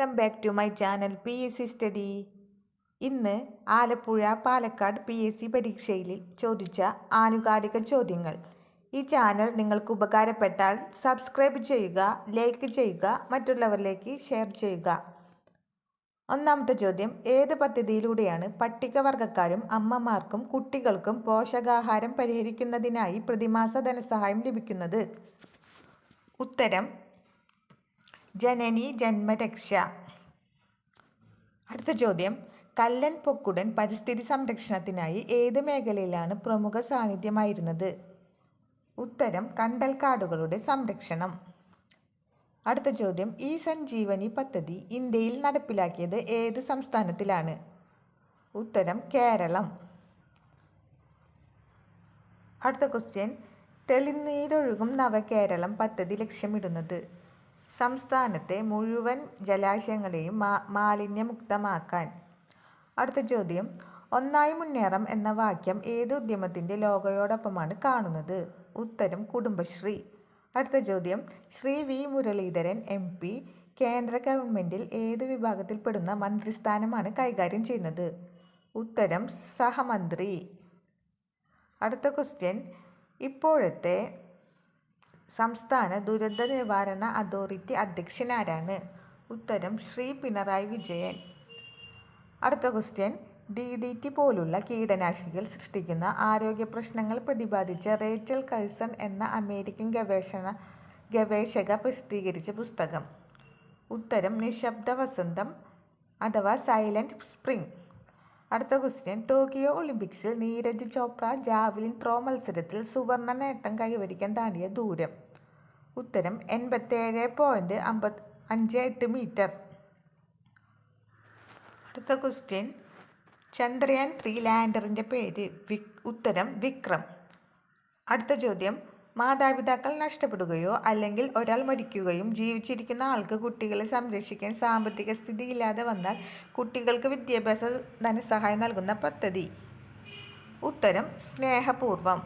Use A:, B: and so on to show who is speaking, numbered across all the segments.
A: Welcome back to my channel P S C study ഇന്ന് Alappuzha Palakkad P S C പരീക്ഷയിൽ ചോദിച്ച ആനുകാലിക ചോദ്യങ്ങൾ. ഈ ചാനൽ നിങ്ങൾക്ക് ഉപകാരപ്പെട്ടാൽ സബ്സ്ക്രൈബ് ചെയ്യുക ലൈക്ക് ചെയ്യുക മറ്റുള്ളവരിലേക്ക് ഷെയർ ചെയ്യുക. ഒന്നാമത്തെ ചോദ്യം ഏത് പദ്ധതിയിലൂടെയാണ് പട്ടികവർഗക്കാരും അമ്മമാർക്കും കുട്ടികൾക്കും പോഷകാഹാരം പരിഹരിക്കുന്നതിനായി പ്രതിമാസ ധനസഹായം ലഭിക്കുന്നത്? ഉത്തരം ജനനി ജന്മരക്ഷ. അടുത്ത ചോദ്യം. കല്ലൻ പൊക്കുടൻ പരിസ്ഥിതി സംരക്ഷണത്തിനായി ഏത് മേഖലയിലാണ് പ്രമുഖ സാന്നിധ്യമായിരുന്നത്? ഉത്തരം കണ്ടൽക്കാടുകളുടെ സംരക്ഷണം. അടുത്ത ചോദ്യം. ഈ സഞ്ജീവനി പദ്ധതി ഇന്ത്യയിൽ നടപ്പിലാക്കിയത് ഏത് സംസ്ഥാനത്തിലാണ്? ഉത്തരം കേരളം. അടുത്ത ക്വസ്റ്റ്യൻ തെളിനീരൊഴുകും നവകേരളം പദ്ധതി ലക്ഷ്യമിടുന്നത്. സംസ്ഥാനത്തെ മുഴുവൻ ജലാശയങ്ങളെയും മാലിന്യമുക്തമാക്കാൻ. അടുത്ത ചോദ്യം. ഒന്നായി മുന്നേറാം എന്ന വാക്യം ഏത് ഉദ്യമത്തിന്റെ ലോഗോയോടൊപ്പമാണ് കാണുന്നത്? ഉത്തരം കുടുംബശ്രീ. അടുത്ത ചോദ്യം. Shri V Muraleedharan M P കേന്ദ്ര ഗവൺമെന്റിൽ ഏത് വിഭാഗത്തിൽപ്പെടുന്ന മന്ത്രിസ്ഥാനമാണ് കൈകാര്യം ചെയ്യുന്നത്? ഉത്തരം സഹമന്ത്രി. അടുത്ത ക്വസ്റ്റ്യൻ. ഇപ്പോഴത്തെ സംസ്ഥാന ദുരന്ത നിവാരണ അതോറിറ്റി അധ്യക്ഷൻ ആരാണ് ഉത്തരം ശ്രീ പിണറായി വിജയൻ. അടുത്ത ക്വസ്റ്റ്യൻ. ഡി ഡി ടി പോലുള്ള കീടനാശിനികൾ സൃഷ്ടിക്കുന്ന ആരോഗ്യ പ്രശ്നങ്ങൾ പ്രതിപാദിച്ച റേച്ചൽ കഴ്സൺ എന്ന അമേരിക്കൻ ഗവേഷണ ഗവേഷക പ്രസിദ്ധീകരിച്ച പുസ്തകം. ഉത്തരം നിശബ്ദ വസന്തം അഥവാ സൈലന്റ് സ്പ്രിംഗ്. അടുത്ത ക്വസ്റ്റ്യൻ. ടോക്കിയോ ഒളിമ്പിക്സിൽ നീരജ് ചോപ്ര ജാവലിൻ ത്രോ മത്സരത്തിൽ സുവർണ നേട്ടം കൈവരിക്കാൻ താണ്ടിയ ദൂരം. ഉത്തരം എൺപത്തേഴ് പോയിന്റ് അമ്പത് അഞ്ച് എട്ട് മീറ്റർ. അടുത്ത ക്വസ്റ്റ്യൻ. ചന്ദ്രയാൻ ത്രീ ലാൻഡറിന്റെ പേര് വിക് ഉത്തരം വിക്രം. അടുത്ത ചോദ്യം. മാതാപിതാക്കൾ നഷ്ടപ്പെടുകയോ അല്ലെങ്കിൽ ഒരാൾ മരിക്കുകയും ജീവിച്ചിരിക്കുന്ന ആൾക്ക് കുട്ടികളെ സംരക്ഷിക്കാൻ സാമ്പത്തിക സ്ഥിതി ഇല്ലാതെ വന്നാൽ കുട്ടികൾക്ക് വിദ്യാഭ്യാസ ധനസഹായം നൽകുന്ന പദ്ധതി. ഉത്തരം സ്നേഹപൂർവം.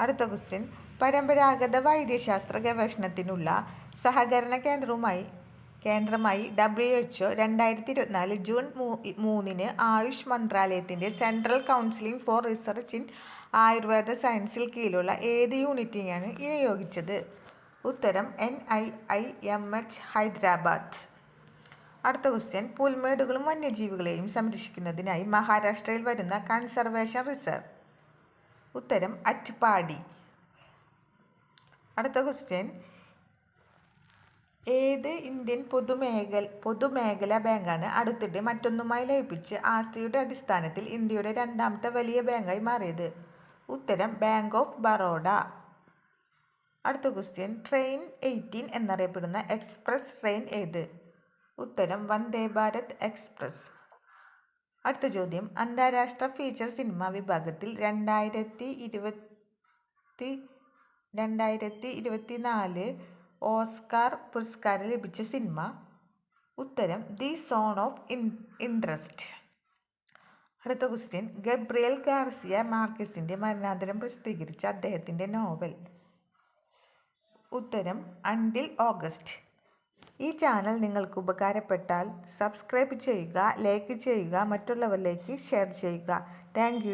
A: അടുത്ത ക്വസ്റ്റ്യൻ പരമ്പരാഗത വൈദ്യശാസ്ത്ര ഗവേഷണത്തിനുള്ള സഹകരണ കേന്ദ്രവുമായി കേന്ദ്രമായി ഡബ്ല്യു എച്ച് ഒ രണ്ടായിരത്തി ഇരുപത്തിനാല് ജൂൺ മൂന്നിന് ആയുഷ് മന്ത്രാലയത്തിന്റെ central counselling for research in Ayurveda സയൻസിൽ കീഴിലുള്ള ഏത് യൂണിറ്റിനെയാണ് നിയോഗിച്ചത് ഉത്തരം N I I M H Hyderabad. അടുത്ത ക്വസ്റ്റ്യൻ പുൽമേടുകളും വന്യജീവികളെയും സംരക്ഷിക്കുന്നതിനായി മഹാരാഷ്ട്രയിൽ വരുന്ന കൺസർവേഷൻ റിസർവ് ഉത്തരം അറ്റ്പാടി അടുത്ത ക്വസ്റ്റ്യൻ ഏത് ഇന്ത്യൻ പൊതുമേഖല പൊതുമേഖലാ ബാങ്കാണ് അടുത്തിടെ മറ്റൊന്നുമായി ലയിപ്പിച്ച് ആസ്തിയുടെ അടിസ്ഥാനത്തിൽ ഇന്ത്യയുടെ രണ്ടാമത്തെ വലിയ ബാങ്കായി മാറിയത്? ഉത്തരം ബാങ്ക് ഓഫ് ബറോഡ അടുത്ത ക്വസ്റ്റ്യൻ ട്രെയിൻ എയ്റ്റീൻ എന്നറിയപ്പെടുന്ന എക്സ്പ്രസ് ട്രെയിൻ ഏത്? ഉത്തരം വന്ദേ ഭാരത് എക്സ്പ്രസ് അടുത്ത ചോദ്യം അന്താരാഷ്ട്ര ഫീച്ചർ സിനിമ വിഭാഗത്തിൽ രണ്ടായിരത്തി ഇരുപത്തി രണ്ടായിരത്തി ഇരുപത്തി നാല് ഓസ്കാർ പുരസ്കാരം ലഭിച്ച സിനിമ ഉത്തരം the zone of in interest. അടുത്ത ക്വസ്റ്റ്യൻ ഗബ്രിയൽ ഗാർസിയ മാർക്കസിന്റെ മരണാന്തരം പ്രസിദ്ധീകരിച്ച അദ്ദേഹത്തിന്റെ നോവൽ. ഉത്തരം അണ്ടിൽ ഓഗസ്റ്റ് ഈ ചാനൽ നിങ്ങൾക്ക് ഉപകാരപ്പെട്ടാൽ സബ്സ്ക്രൈബ് ചെയ്യുക ലൈക്ക് ചെയ്യുക മറ്റുള്ളവരിലേക്ക് ഷെയർ ചെയ്യുക. താങ്ക്